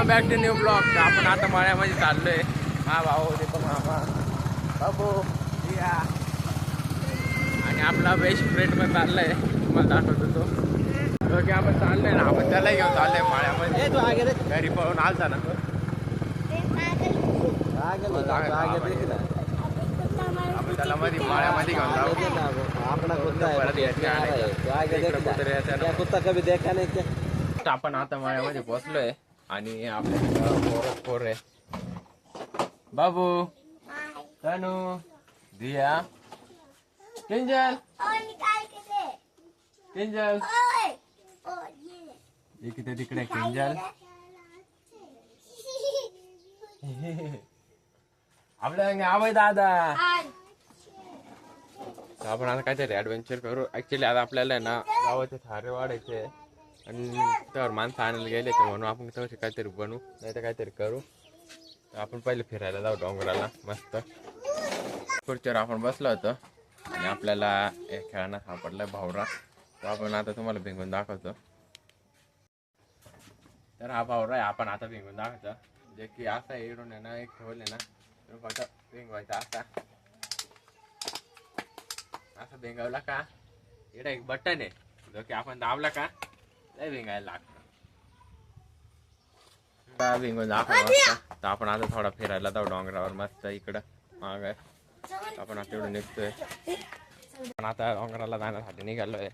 Welcome back to new blog आपण आता मळ्यामध्ये चाललोय. हा भाऊ ते पण मामा बाबू दिया आणि आपला बेस्ट फ्रेंड पण चाललाय. तुम्हाला दाखवतो तो. तो की आपण चाललोय ना. आपण त्याला घेऊन चाललोय माळ्यामध्ये. घरी पळून आलता ना तो. आपण त्याला मध्ये माळ्यामध्ये घेऊन जाऊ. कुत्ता कभी देखा नहीं आपण आता माळ्यामध्ये पोहोचलोय. आणि आपल्या पोर पोर आहे बाबू तनु दिया किंजल. किंजल. इकडे तिकडे किंजल. आपल्या आवय दादा. आपण आता काहीतरी ऍडव्हेंचर करू. ऍक्च्युली आता आपल्याला ना गावाचे थारे वाढायचे. आणि त्यावर माणसं आणायला गेले तर म्हणून आपण तसे काहीतरी बनवू नाही तर काहीतरी करू. तर आपण पहिले फिरायला जाऊ डोंगराला मस्त. खुर्चीवर आपण बसलो होतो आणि आपल्याला एक खेळणं सापडलं भावरा. तो आपण आता तुम्हाला भिंगून दाखवतो. तर हा भावरा आहे आपण आता भिंगून दाखवतो. जे की असा इडून आहे ना एक ठेवले ना तर फक्त भिंगवायचा असा. असं भिंगवला का? इकडे एक बटन आहे. जो की आपण दाबला का? लय भिंगायला लागतं भिंगून दाखव मस्त. तर आपण आता थोडा फिरायला जाऊ डोंगरावर मस्त इकडं. माग. आपण आता एवढं निघतोय. पण आता डोंगराला जाण्यासाठी निघालोय.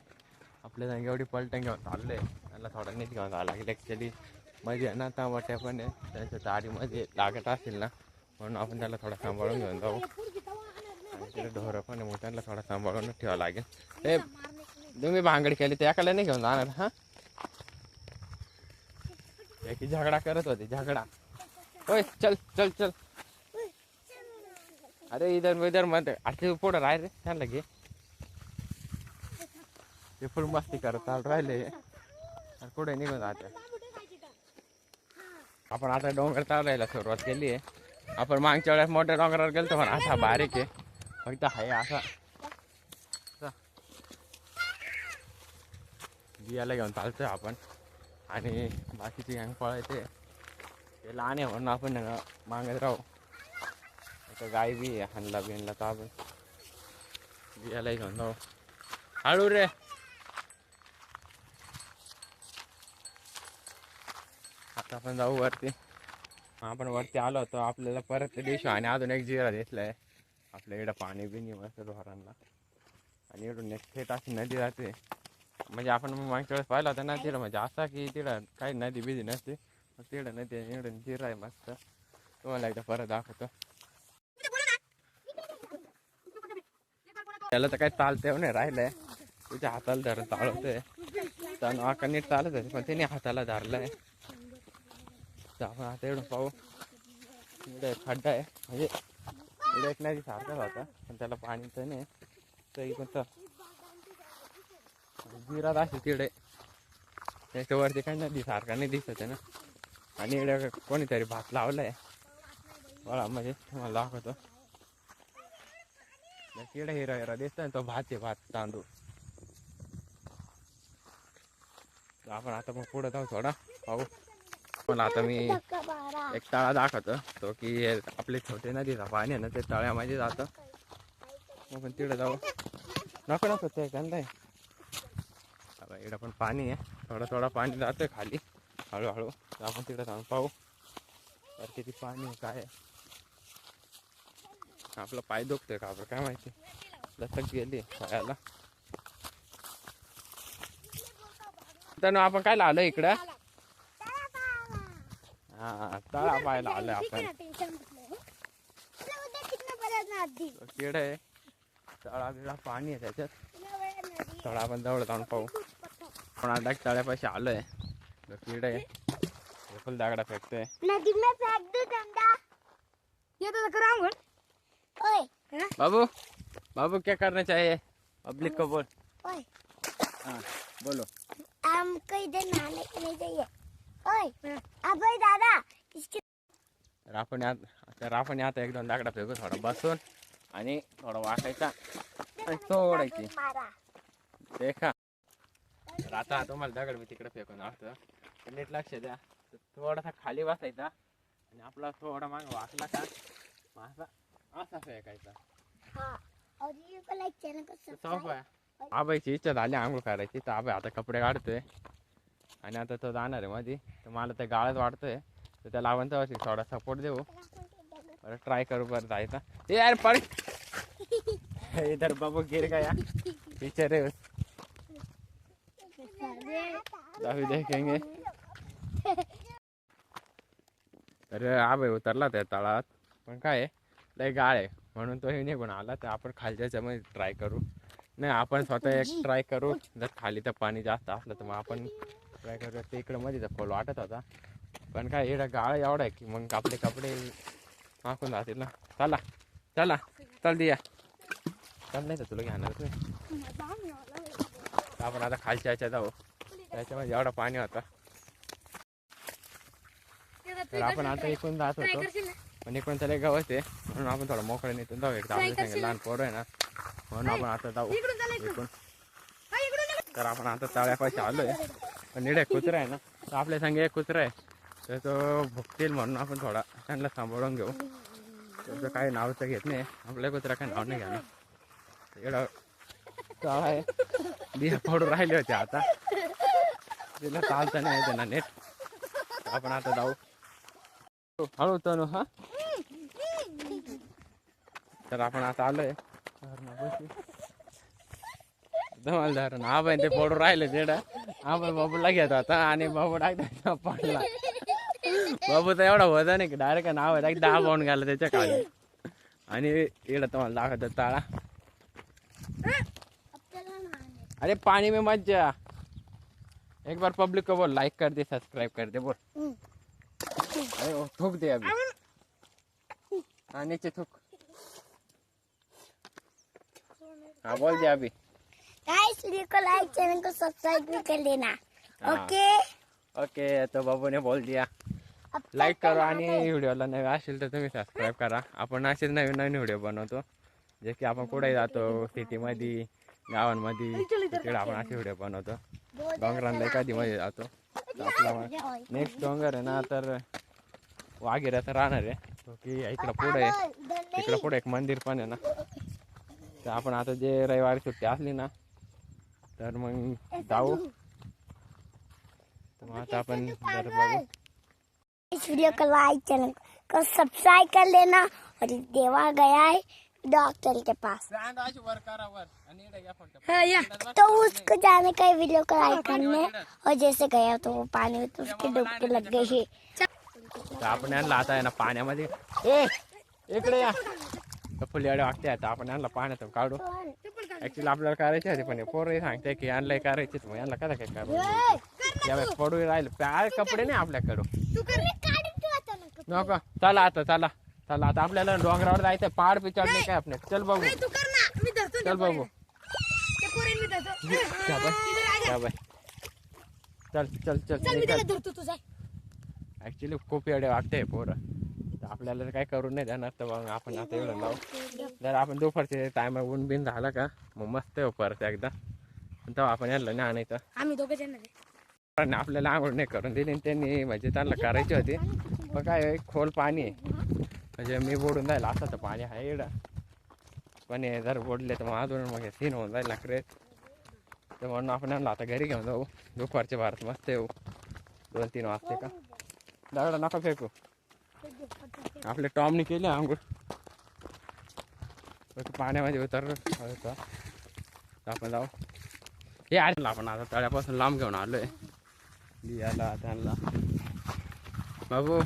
आपल्या जागी एवढी पलटण घेऊन चाललोय. त्याला थोडा नीट घेऊन जावं लागेल. ॲक्च्युली मध्ये ना टमाट्या पण आहे. त्यांच्या तारीमध्ये लागत असेल ना म्हणून आपण त्याला थोडा सांभाळून घेऊन जाऊ. आणि तिथे ढोरं पण आहे मग त्यांना थोडा सांभाळून ठेवावं लागेल. ते तुम्ही भांगडी केली ते एकाला नाही घेऊन जाणार हा? झगडा करत होते, झगडा। होय चल चल चल। अरे, इधर इधर मत। अरे पुढं राह रे त्यांना घे ते फुल मस्ती करत आणि पुढे निघून जाते आपण आता डोंगर चालायला सुरुवात केली आहे आपण मागच्या वेळेस मोठ्या डोंगरावर गेलतो पण असा बारीक आहे फक्त आहे असा. बियाला घेऊन चालतोय आपण आणि बाकीची गँग पळायचे ते. लहान आहे म्हणून आपण मागत राहू. आता गाय बी आहे हाणला बिनला तर आपण बियालाही घेऊन जाऊ. हळू रे. आता आपण जाऊ वरती. आपण वरती आलो होतो आपल्याला परत ते दिवशी आणि अजून एक जिरा दिसलाय. आपल्या इकडं पाणी बिनी मस्त ढोरांना आणि इकडून एक थेट अशी नदी जाते. म्हणजे आपण मग मागच्या वेळेस पाहिलं होता ना तिकडं म्हणजे असा की तिकडं काही नदी बिदी नसते मग तिकडं नदी आहे, इकडून जिरा आहे मस्त तुम्हाला एकदा परत दाखवतो त्याला तर काही चालते नाही राहिलंय तुझ्या हाताला धरून चालवतोय त्यानं आका नीट चालत होते पण त्याने हाताला धरलंय तर आपण आता एवढं पाहू इकडे खड्डा आहे म्हणजे इकडे एक नदी सारखाच होता पण त्याला पाणी तर नाही तर इकडं गिरात जिरात असे तिकडे. त्याच्यावरती काही नदी सारखा नाही दिसत आहे ना. आणि इकडे कोणीतरी भात लावलाय. बघा म्हणजे तुम्हाला दाखवतो. तिकडे हिरा हिरा दिसतोय ना तो भात आहे भात तांदूळ. आपण आता मग पुढे जाऊ थोडा पाहू. पण आता मी एक तळा दाखवतो तो की आपले छोटे नदीचा पाणी आहे ना ते तळ्यामध्ये जातं. मग पण तिकडे जाऊ. नको नको ते काय इकडं पण पाणी आहे. थोडं थोडं पाणी जातंय खाली. हळूहळू आपण तिकडे जाऊन पाहू. तर किती पाणी काय आहे. आपला पाय दुखतोय का आपलं काय माहिती. लचक गेली पायाला. तर आपण काय आलो इकडं? हा तळा पाहायला आलोय आपण. किड आहे. तळा बिळा पाणी आहे त्याच्यात. तळा आपण जवळ जाऊन पाहू. पण आता तळ्यापाशी आलोय किड आहे फुल दागडा फेकतोय नदी में फेंक दो डंडा ये तो करो ओए बाबू बाबू क्या करना चाहिए पब्लिक को बोल ओए हाँ बोलो हमको इधर नहाने के चाहिए ओए अब ओए दादा इसके आपण यात एक दोन दागडा फेकू थोडा बसून आणि थोडा आणि सोडायची मारा देखा आता तुम्हाला दगड मी तिकडे फेकून असतं नीट लक्ष द्या. थोडासा खाली बसायचा आणि आपला थोडा माग वाकला का? मग असा असा फेकायचा. हाँ आहे. आबाईची इच्छा झाली आंघोळ करायची. तर आबाई आता कपडे काढतोय. आणि आता तो जाणार आहे मध्ये तर मला ते गाळत वाटतोय तर त्याला आपण तर थोडा सपोर्ट देऊ. परत ट्राय करू परत जायचा. ते यार परत इधर बाबू गिर गया पीछे अभी देखेंगे. तर भाई उतरला त्या तळात. पण काय आहे, लय गाळ आहे. म्हणून तो हे निघून आला. तर आपण खालच्या याच्यामध्ये ट्राय करू. नाही आपण स्वतः एक ट्राय करू. जर खाली तर पाणी जास्त असलं तर मग आपण ट्राय करू ते इकडं मध्ये तर खोल वाटत होता. पण काय एवढा गाळ एवढा आहे की मग आपले कपडे माकून जातील ना. चला चला चल दिया. चल नाही तर तुला घेणार आपण आता खालच्या याच्यात जाऊ त्याच्यामध्ये एवढा पाणी होता. तर आपण आता इकडून जात होतो. पण इकडून त्याला गवत आहे म्हणून आपण थोडं मोकळं इथून जाऊ. एकदा सांगितलं लहान पोरं आहे ना. म्हणून आपण आता जाऊ इकडून तर आपण आता तळ्यापाशी आलोय. पण निडे कुत्रा आहे ना. तर आपल्या संगे एक कुत्रा आहे. तर तो भुकतील म्हणून आपण थोडा त्यांना सांभाळून घेऊ. त्याचं काही नाव तर घेत नाही. आपल्या कुत्रा काही नाव नाही घ्या एवढा तळ आहे. बिया पडून राहिले होते आता. तिला चालता नाही येते ना नेट तर आपण आता जाऊ हळू तनु हा तर आपण आता आलोय. धमाल धरण हा बाई ते पडून राहिले तेडा हा बाई बाबूला घेत होता आणि बाबू डायरेक्ट पडला बाबूचा एवढा होता नाही की डायरेक्ट नाव आहे दहा पाऊन गेला त्याच्याखाली आणि इकडं तुम्हाला दाखवतात ताळा अरे पानी में मत जा एक बार पब्लिक को बोल लाइक कर दे सब्सक्राइब कर दे बोल। अरे वो थूक दे अभी। हाँ नीचे थूक। हाँ बोल दे अभी। गाइस वीडियो को लाइक चैनल को सब्सक्राइब भी कर लेना। हाँ. ओके ओके तो बाबू ने बोल दिया। लाईक करा आणि व्हिडिओला नवीन असेल तर तुम्ही सबस्क्राईब करा. आपण असेच नवीन नवीन व्हिडिओ बनवतो जे की आपण कुठे जातो सिटीमध्ये गावांमध्ये तिकडे आपण असे व्हिडिओ बनवतो. बोल डोंगरांना कधी मध्ये जातो तर आपला. नेक्स्ट डोंगर आहे ना तर वाघेऱ्याचं राहणार आहे. तो की इकडं पुढे आहे. इधर नहीं. तिकडं पुढे एक मंदिर पण आहे ना. तर आपण आता जे रविवारी सुट्टी असली ना तर मग जाऊ. तर मग आता आपण जर बघू. इस वीडियो को लाइक चैनल को सब्सक्राइब कर लेना। और देवा गया है। डॉक्टर के पास। तो उसको जाने का वीडियो को लाइक करने। और जैसे गया तो वो पानी में तो उसकी डुबकी लग गई। है तर आपण आता आहे ना पाण्यामध्ये ए इकडे या फुलेवाडे वागते आता आपण यांना पाण्यातून काढू। ऍक्च्युली आपल्याला करायचे होते पण पोरही सांगते की करायचे मग यांना कदा काय यावेळेस पडू राहिले प्यार कपडे नाही आपल्याकडं नको चला आता चला। चला आता आपल्याला डोंगरावर जायचं पहाड पिचडले काय आपले? चल बघू. तू कर ना. मी धरतो चल बघू. मी धरतो. बाय बाय चल चल चल चल मी निघ. त्याला धरतो तुझा. ऍक्च्युली खूप एवढे वागते पोरं. आपल्याला काय करू नाही देणार तर मग आपण आता एवढं लावू. जर आपण दुपारचे टायमा ऊन बिन झाला का मग मस्त येऊ परत एकदा. तेव्हा आपण यांना नाही आणायचं. आम्ही दोघं जण. पण आपल्याला आंघोळ नाही करून दिली त्यांनी म्हणजे त्यांना करायची होती. पण काय खोल पाणी आहे. म्हणजे मी बोडून जाईल असं तर पाणी आहे एवढं पण हे जर बोडले तर मग अजून मग सीन होऊन जाईल लाकडे तर म्हणून आपण आणलं आता घरी घेऊन जाऊ. दुपारचे भारत मस्त येऊ. दोन तीन वाजते का? दगडा नका फेकू. आपले टॉमने केले आंघोळ. पाण्यामध्ये उतर तर आपण जाऊ. हे आहे आपण आता तळ्यापासून लांब घेऊन आलोय. बियाला त्यांना. बाबू.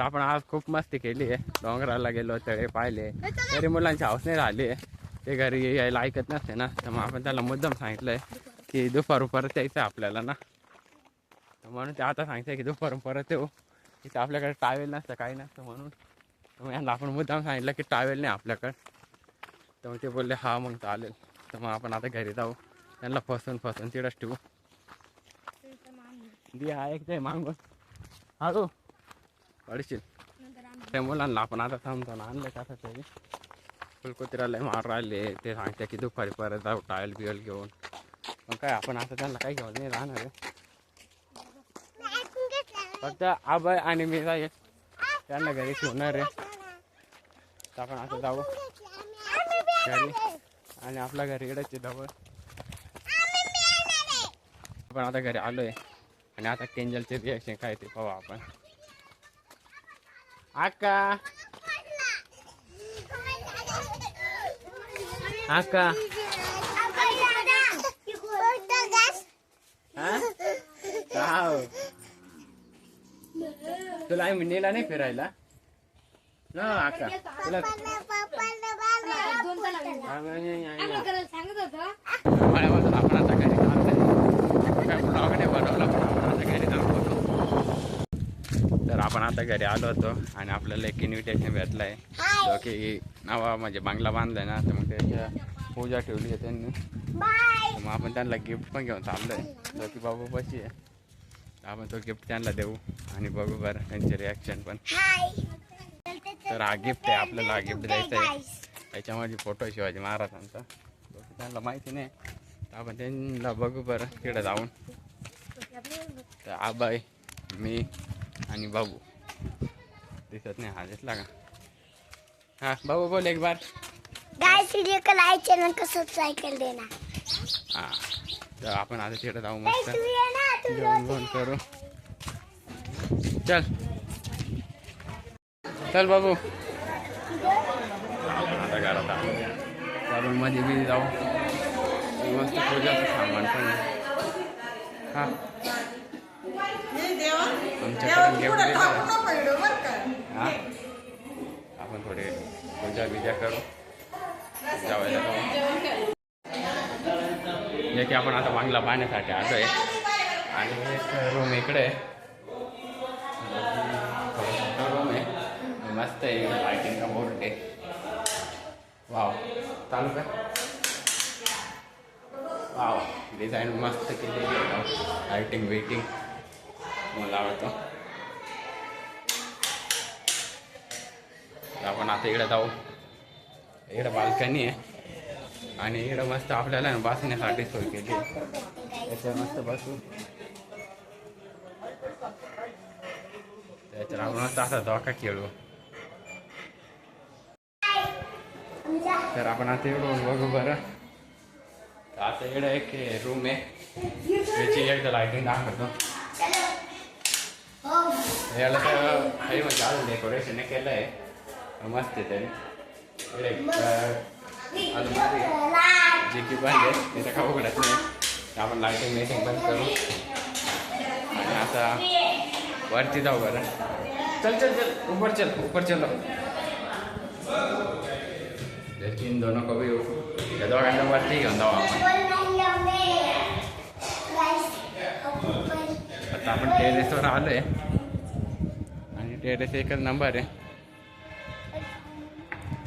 तर आपण आज खूप मस्ती केली आहे. डोंगराला गेलो तळे पाहिले. तरी मुलांची हाऊस नाही राहिली आहे. ते घरी यायला ऐकत नसते ना. तर मग आपण त्याला मुद्दाम सांगितलंय की दुपारून परत यायचं आपल्याला ना. तर म्हणून ते आता सांगते की दुपारून परत येऊ. तिथे आपल्याकडे टावेल नसतं काही नसतं म्हणून. मग यांना आपण मुद्दाम सांगितलं की टावेल नाही आपल्याकडे. तर मग ते बोलले हा मग चालेल. तर मग आपण आता घरी जाऊ. त्यांना फसून फसून तिथंच ठेवू. दी आहे एक ते मागून. हळू पडशील त्या मुलांना आपण आता थांबतो ना आणलं कसं तरी फुलकुत्र्याला मार राहिले ते सांगते की दुपारी परत जाऊ टायल बियल घेऊन. मग काय आपण आता त्यांना काय घेऊन नाही राहणार आहे. फक्त आबाय आणि मी जाईल. त्यांना घरी ठेवणार आहे. तर आपण आता जाऊ. घरी. आणि आपल्या घरी इकडे जवळ आपण आता घरी आलोय. आणि आता केंजलचे रिॲक्शन काय ते पाहू आपण. हा गाव तुला आम्ही नेला नाही फिरायला ना आका तुला आपण आता. काय ब्लॉग नाही बनवला पण आपण आता घरी जाऊन बघू. तर आपण आता घरी आलो होतो आणि आपल्याला एक इन्व्हिटेशन भेटलं आहे. जो की नवा म्हणजे बांगला बांधलाय ना तर मग त्याच्या पूजा ठेवली आहे त्यांनी. मग आपण त्यांना गिफ्ट पण घेऊन चाललोय. जो की बाबू पशी आहे. आपण तो गिफ्ट त्यांना देऊ आणि बघू बरं त्यांचे रिॲक्शन पण. तर हा गिफ्ट आहे आपल्याला गिफ्ट द्यायचं आहे. याच्यामध्ये फोटो आहे शिवाजी महाराजांचा. त्यांना माहिती नाही. तर आपण त्यांना बघू बरं तिकडे जाऊन. तर आबाई मी आणि बाबू। दिसत नाही हा का हा बाबू बोल एक बार. गाइस वीडियो को लाइक चैनल को सब्सक्राइब कर देना. हा तर आपण आता तिकडे जाऊ मस्त. तू तू जेवण फ़ोन करू. चल. चल बाबू. आता घरात आलो. चालून मध्ये बी जाऊ मस्त पूजाचं सामान पण आहे. हा दिलं हा? आपण थोडे पूजा बिजा करू. जावायला जाऊ जे की आपण आता बांगला पाहण्यासाठी आलो आहे आणि एक रूम इकडे रूम आहे. मस्त आहे. लायटिंग का बोर्ड आहे. वाव चालू का वाव डिझाईन मस्त केलेली आहे. लायटिंग वेटिंग मला आवडतं. आपण आता इकडे जाऊ. इकडे बाल्कनी आहे. आणि इकडं मस्त आपल्याला बसण्यासाठी सोय केली त्याच्यावर मस्त बसू. त्याच्यावर आपण मस्त असा धोका खेळू. तर आपण आता इकडून बघू बरं. आता इकडं एक रूम आहे. त्याची एकदा लायटिंग दाखवतो. याला तर काही म्हणजे अजून डेकोरेशन केलं आहे मस्त. आहे तरी इकडे एक, अं, अलमारी आहे. जे की बंद आहे तिथं का उघडत नाही. आपण लायटिंग मेटिंग बंद करू. आणि आता वरती जाऊ बरं. चल चल चल. ऊपर चल ऊपर चलो. लेकिन दोनों को भी या दोघांना वरती घेऊन जाऊ आपण. आता आपण टेरेसवर आलोय. आणि टेरेस एकच नंबर आहे.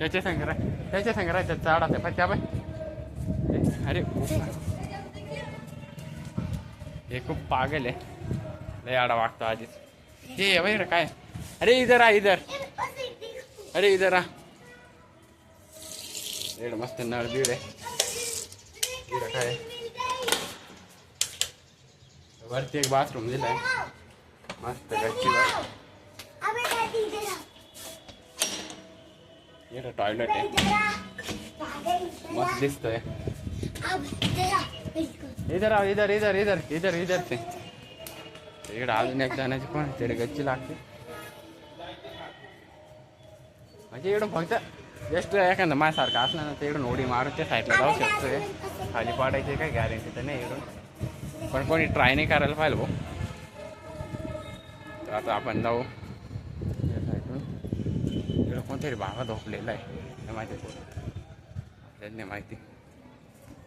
त्याच्या संग्रह त्याच्या संग्रहाच्या त्याचा आहे ते त्या बाय अरे हे खूप पागल आहे. लय आडा वागतो आधीच. हे बाई रे काय? अरे इधर आ इधर. अरे इधर आ. मस्त नळ बीड आहे. इकडं काय? वरती एक बाथरूम दिलाय. मस्त गच्चीवर. इकडं टॉयलेट आहे मस्त दिसतोय इधर आव इधर इधर इधर इधर इधर ते इकडे अजून एक जाण्याची पण तिकडे गच्ची लागते म्हणजे इकडून फक्त जस्ट एखादं माझ्यासारखं असलं ना ते इकडून उडी मारून त्या साईडला जाऊ शकतोय खाली पाडायची काय गॅरंटी तर नाही इकडून पण कोणी ट्राय नाही करायला पाहिजे भाऊ. तर आता आपण जाऊ. कोणतरी बाबा झोपलेला आहे नाही माहिती कोण नाही माहिती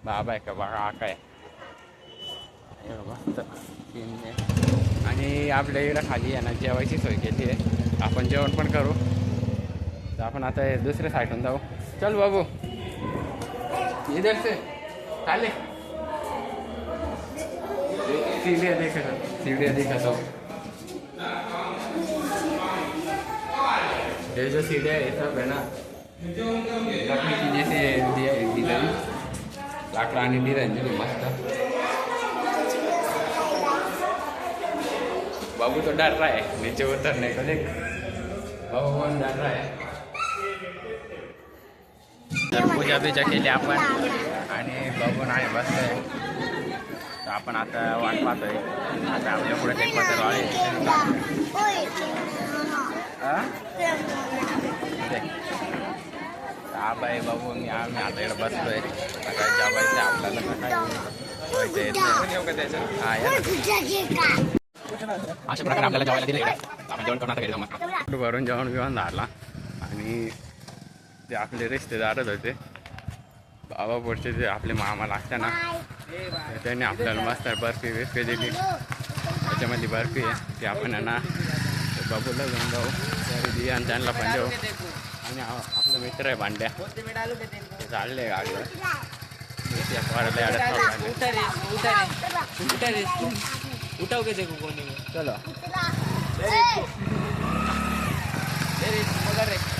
बाबा आहे का बाबा आका आहे हे बघा मस्त आणि आपल्या इकडं खाली आहे ना जेवायची सोय केली आहे आपण जेवण पण करू तर आपण आता दुसऱ्या साईडून जाऊ चल बाबू इधर से खाली सीढ़ियाँ देखा सीढ़ियाँ देखा तो ये जो सीढ़ियाँ है सब है ना लकड़ी की जैसे दिया डिजाइन लाकडाने डिझाईन दिली मस्त बाबू तो डर रहा है नीचे उतरने को देख बाबू कौन डर रहा है तर पूजा बिजा केली आपण आणि बघून आहे बसलोय तर आपण आता वाट पाहतोय आता आपल्या पुढे एक पत्र वाळे आबाई बाबू मी आम्ही आता इकडे बसलोय आता जेवायचं आपल्याला. अशा प्रकारे आपल्याला जेवायला दिले आपण जेवण आता घरी भरून जेवण बिवण झाला. आणि ते आपले रिश्तेदारच होते. बाबा पुढचे जे आपले मामा लागते ना त्यांनी आपल्याला मस्त बर्फी बिर्फी दिली. त्याच्यामध्ये बर्फी आहे ती आपण आहे ना बाबूला घेऊन जाऊ. दे आणि त्यांना पण देऊ. आणि आपला मित्र आहे भांड्या. चालले गाडीवर. उठाव के देखो कोणी? चलो.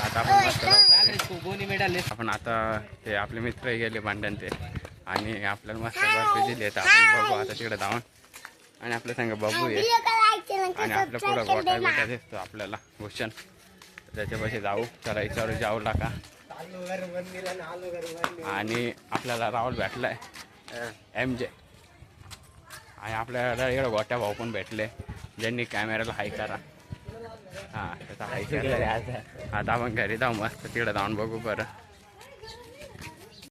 आता आपण. कोणी मिळाले आपण आता ते आपले मित्र गेले भांडण ते. आणि आपल्याला मस्त बर्फी दिली. तर आपण बघू आता तिकडे जाऊन. आणि आपल्या संग बघू ये आणि आपल्या पुढं गोटा बिटा दिसतो आपल्याला. भूषण त्याच्यापाशी जाऊ त्याला विचारू जाऊ का आणि आपल्याला राहुल भेटलाय. एम जे आणि आपल्याला इकडं गोट्या भाऊ पण भेटले. ज्यांनी कॅमेऱ्याला हाय करा. हां त्याचा हाय केला आता आपण घरी जाऊ मस्त. तिकडे जाऊन बघू बरं.